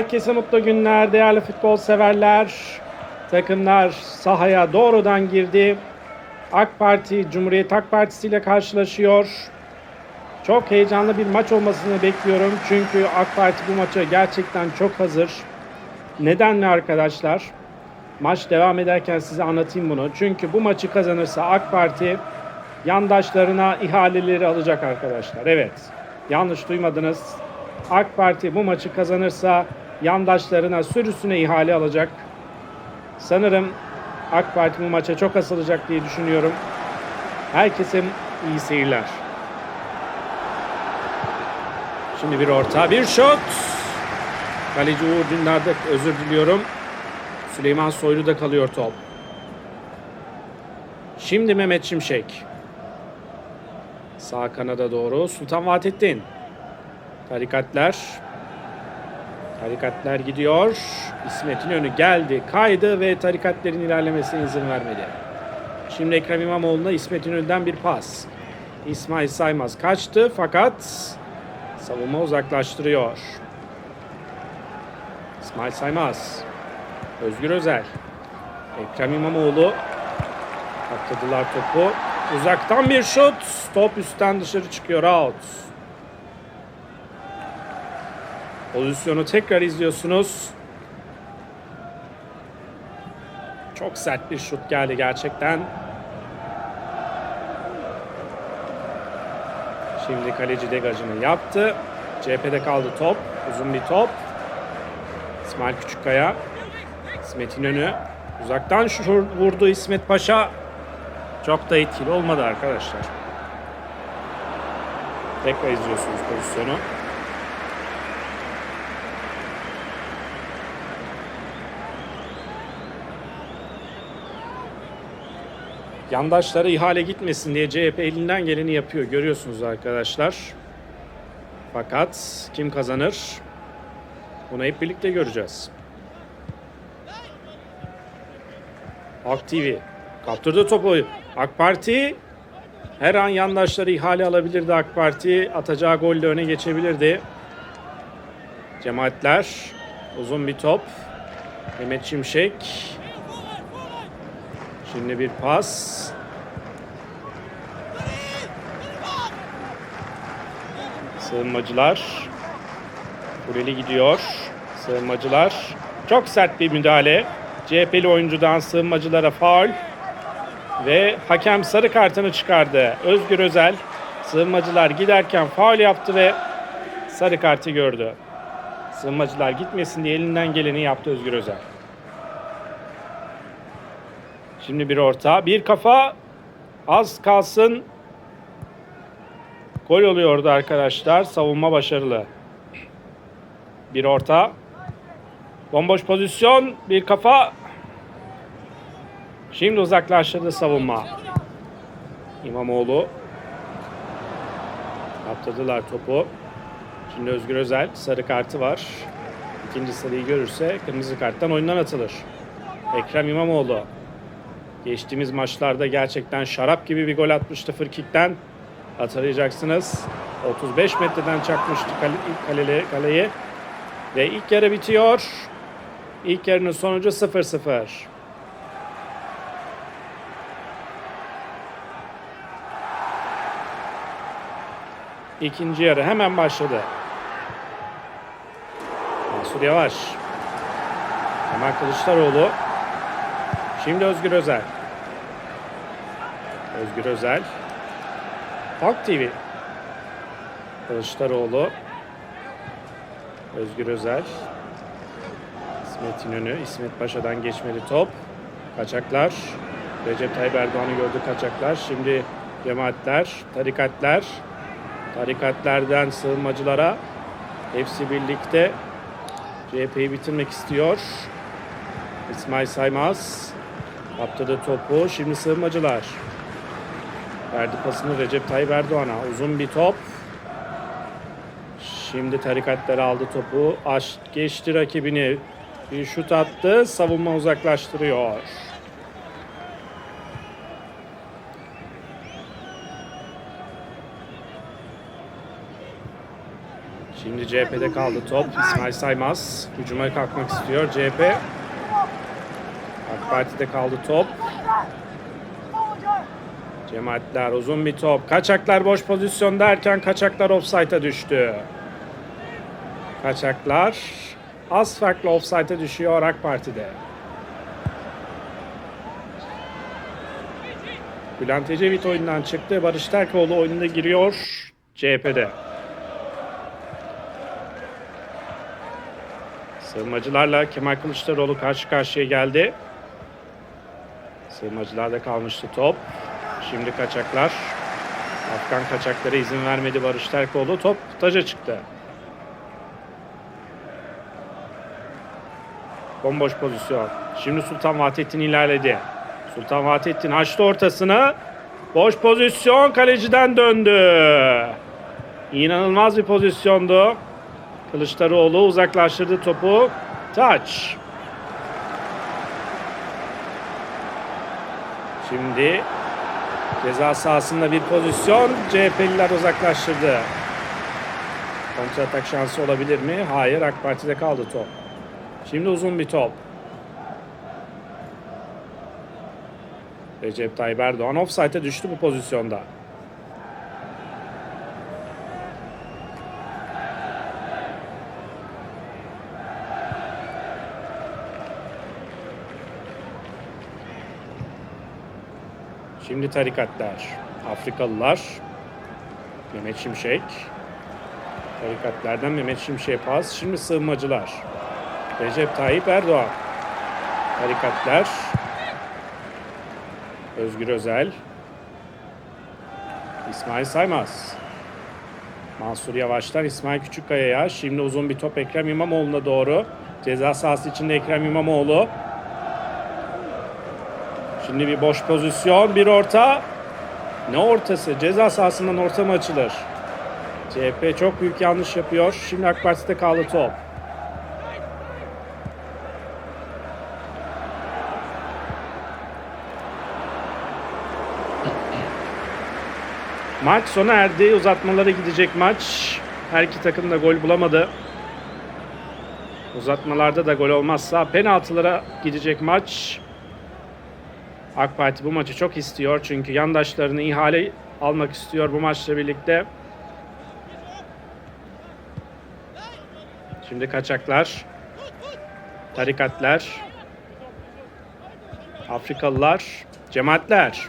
Herkese mutlu günler değerli futbol severler. Takımlar sahaya doğrudan girdi. AK Parti Cumhuriyet Halk Partisi ile karşılaşıyor. Çok heyecanlı bir maç olmasını bekliyorum. Çünkü AK Parti bu maça gerçekten çok hazır. Neden mi arkadaşlar? Maç devam ederken size anlatayım bunu. Çünkü bu maçı kazanırsa AK Parti yandaşlarına ihaleleri alacak arkadaşlar. Evet. Yanlış duymadınız. AK Parti bu maçı kazanırsa yandaşlarına sürüsüne ihale alacak. Sanırım AK Parti bu maça çok asılacak diye düşünüyorum. Herkese iyi seyirler. Şimdi bir orta, bir şut. Kaleci Uğur Dündar'da özür diliyorum. Süleyman Soylu'da kalıyor top. Şimdi Mehmet Şimşek. Sağ kanada doğru Sultan Vahdettin. Tarikatlar. Tarikatlar gidiyor. İsmet'in önü geldi, kaydı ve tarikatlerin ilerlemesine izin vermedi. Şimdi Ekrem İmamoğlu'na İsmet'in önünden bir pas. İsmail Saymaz kaçtı fakat savunma uzaklaştırıyor. İsmail Saymaz. Özgür Özel. Ekrem İmamoğlu. Atladılar topu. Uzaktan bir şut. Top üstten dışarı çıkıyor. Out. Pozisyonu tekrar izliyorsunuz. Çok sert bir şut geldi gerçekten. Şimdi kaleci degajını yaptı. CHP'de kaldı top. Uzun bir top. İsmail Küçükkaya. İsmet'in önü. Uzaktan şu vurdu İsmet Paşa. Çok da etkili olmadı arkadaşlar. Tekrar izliyorsunuz pozisyonu. Yandaşlara ihale gitmesin diye CHP elinden geleni yapıyor. Görüyorsunuz arkadaşlar. Fakat kim kazanır? Bunu hep birlikte göreceğiz. Halk TV kaptırdı topu. AK Parti her an yandaşları ihale alabilirdi AK Parti. Atacağı golle öne geçebilirdi. Cemaatler uzun bir top. Mehmet Şimşek Şimdi bir pas. Sığınmacılar. Kuleli gidiyor. Sığınmacılar. Çok sert bir müdahale. CHP'li oyuncudan sığınmacılara faul. Ve hakem sarı kartını çıkardı. Özgür Özel. Sığınmacılar giderken faul yaptı ve sarı kartı gördü. Sığınmacılar gitmesin diye elinden geleni yaptı Özgür Özel. Şimdi bir orta, bir kafa. Az kalsın. Gol oluyordu arkadaşlar. Savunma başarılı. Bir orta. Bomboş pozisyon, bir kafa. Şimdi uzaklaştırdı savunma. İmamoğlu. Kaptırdılar topu. Şimdi Özgür Özel sarı kartı var. İkinci sarıyı görürse kırmızı karttan oyundan atılır. Ekrem İmamoğlu. Geçtiğimiz maçlarda gerçekten şarap gibi bir gol atmıştı frikikten. Hatırlayacaksınız. 35 metreden çakmıştı kale, kaleli, kaleyi. Ve ilk yarı bitiyor. İlk yarının sonucu 0-0. İkinci yarı hemen başladı. Mansur Yavaş. Kemal Kılıçdaroğlu. Şimdi Özgür Özel. Özgür Özel. Halk TV. Kılıçdaroğlu. Özgür Özel. İsmet İnönü. İsmet Paşa'dan geçmeli top. Kaçaklar. Recep Tayyip Erdoğan'ı gördü kaçaklar. Şimdi cemaatler, tarikatlar. Tarikatlerden sığınmacılara. Hepsi birlikte CHP'yi bitirmek istiyor. İsmail Saymaz. Kaptırdı topu. Şimdi sığınmacılar. Verdi pasını Recep Tayyip Erdoğan'a. Uzun bir top. Şimdi tarikatlar aldı topu. Aş, geçti rakibini. Bir şut attı. Savunma uzaklaştırıyor. Şimdi CHP'de kaldı top. İsmail Saymaz hücuma kalkmak istiyor. CHP Parti'de kaldı top. Cemaatler uzun bir top. Kaçaklar boş pozisyon derken kaçaklar offside'a düştü. Kaçaklar az farklı offside'a düşüyor AK Parti'de. Bülent Ecevit oyundan çıktı. Barış Terkoğlu oyununa giriyor. CHP'de. Sığınmacılarla Kemal Kılıçdaroğlu karşı karşıya geldi. Sığınmacılarda kalmıştı top. Şimdi kaçaklar. Afgan kaçaklara izin vermedi Barış Terkoğlu. Top taca çıktı. Bomboş pozisyon. Şimdi Sultan Vahdettin ilerledi. Sultan Vahdettin açtı ortasını. Boş pozisyon kaleciden döndü. İnanılmaz bir pozisyondu. Kılıçdaroğlu uzaklaştırdı topu. Taç. Şimdi ceza sahasında bir pozisyon. CHP'liler uzaklaştırdı. Kontratak şansı olabilir mi? Hayır. AK Parti'de kaldı top. Şimdi uzun bir top. Recep Tayyip Erdoğan offside'e düştü bu pozisyonda. Şimdi tarikatlar. Afrikalılar. Mehmet Şimşek. Tarikatlardan Mehmet Şimşek pas. Şimdi sığınmacılar. Recep Tayyip Erdoğan. Tarikatlar. Özgür Özel. İsmail Saymaz. Mansur Yavaş'tan İsmail Küçükkaya'ya. Şimdi uzun bir top Ekrem İmamoğlu'na doğru. Ceza sahası içinde Ekrem İmamoğlu. Şimdi bir boş pozisyon, bir orta. Ne ortası? Ceza sahasından orta mı açılır? CHP çok büyük yanlış yapıyor. Şimdi AK Parti'de kaldı top. Maç sona erdi. Uzatmalara gidecek maç. Her iki takım da gol bulamadı. Uzatmalarda da gol olmazsa penaltılara gidecek maç. AK Parti bu maçı çok istiyor çünkü yandaşlarını ihale almak istiyor bu maçla birlikte. Şimdi kaçaklar, tarikatlar, Afrikalılar, cemaatler.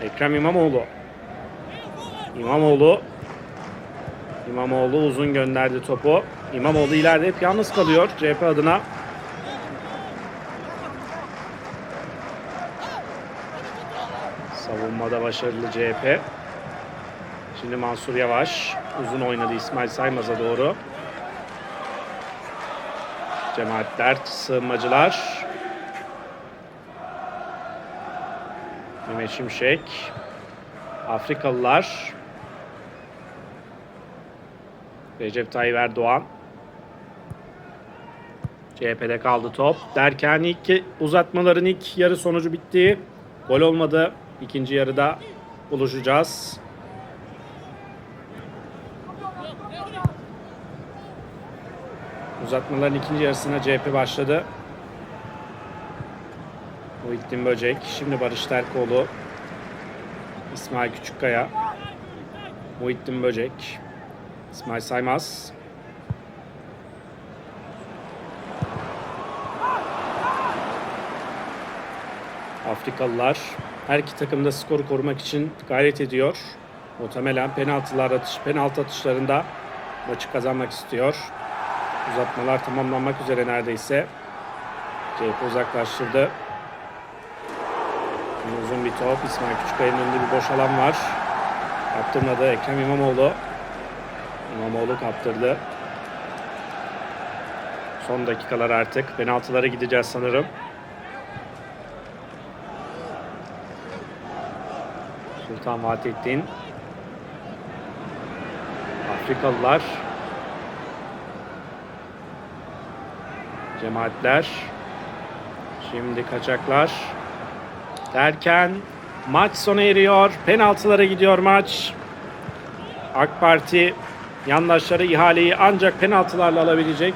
Ekrem İmamoğlu. İmamoğlu İmamoğlu uzun gönderdi topu. İmamoğlu ileride hep yalnız kalıyor CHP adına. Savunmada başarılı CHP. Şimdi Mansur Yavaş uzun oynadı İsmail Saymaz'a doğru. Cemaatler, sığınmacılar. Mehmet Şimşek. Afrikalılar. Recep Tayyip Erdoğan. CHP'de kaldı top. Derken ilk uzatmaların ilk yarı sonucu bitti. Gol olmadı. İkinci yarıda buluşacağız. Uzatmaların ikinci yarısına CHP başladı. Muhittin Böcek. Şimdi Barış Terkoğlu. İsmail Küçükkaya. Muhittin Böcek. İsmail Saymaz. Afrikalılar her iki takım da skoru korumak için gayret ediyor. Muhtemelen penaltılar atış, penaltı atışlarında maçı kazanmak istiyor. Uzatmalar tamamlanmak üzere neredeyse. CHP uzaklaştırdı. Şimdi uzun bir top. İsmail Küçükkaya'nın önünde bir boş alan var. Kaptırmadı Ekrem İmamoğlu. İmamoğlu kaptırdı. Son dakikalar artık. Penaltılara gideceğiz sanırım. Sultan Vahdettin. Afrikalılar. Cemaatler. Şimdi kaçaklar. Derken Maç sona eriyor. Penaltılara gidiyor maç. AK Parti yandaşları ihaleyi ancak penaltılarla alabilecek.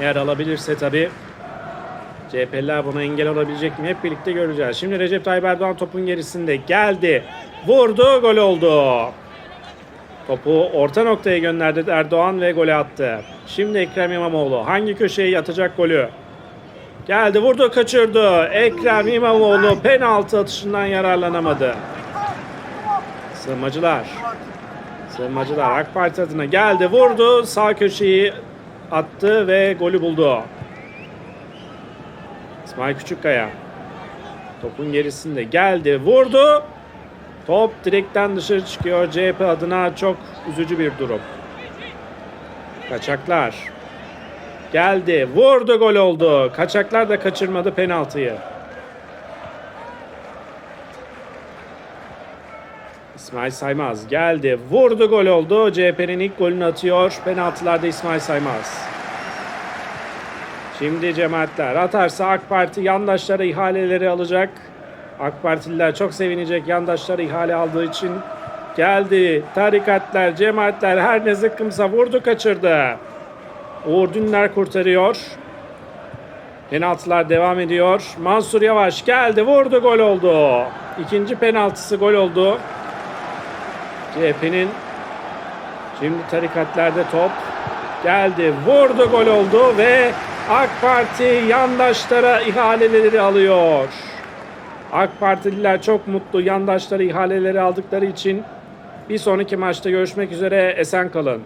Eğer alabilirse tabii. CHP'liler buna engel olabilecek mi? Hep birlikte göreceğiz. Şimdi Recep Tayyip Erdoğan topun gerisinde geldi. Vurdu, gol oldu. Topu orta noktaya gönderdi Erdoğan ve golü attı. Şimdi Ekrem İmamoğlu hangi köşeye yatacak golü? Geldi, vurdu, kaçırdı. Ekrem İmamoğlu penaltı atışından yararlanamadı. Sığınmacılar. Sığınmacılar AK Parti adına geldi, vurdu, sağ köşeyi attı ve golü buldu. İsmail Küçükkaya. Topun gerisinde geldi, vurdu. Top direkten dışarı çıkıyor. CHP adına çok üzücü bir durum. Kaçaklar. Geldi, vurdu, gol oldu. Kaçaklar da kaçırmadı penaltıyı. İsmail Saymaz geldi, vurdu, gol oldu. CHP'nin ilk golünü atıyor. Penaltılarda İsmail Saymaz. Şimdi cemaatler atarsa AK Parti yandaşlara ihaleleri alacak. AK Partililer çok sevinecek yandaşları ihale aldığı için. Geldi tarikatlar, cemaatler her ne zıkkımsa vurdu kaçırdı. Uğur Dünler kurtarıyor. Penaltılar devam ediyor. Mansur Yavaş geldi vurdu gol oldu. İkinci penaltısı gol oldu. CHP'nin şimdi tarikatlerde top geldi vurdu gol oldu ve AK Parti yandaşlara ihaleleri alıyor. AK Partililer çok mutlu yandaşları ihaleleri aldıkları için bir sonraki maçta görüşmek üzere esen kalın.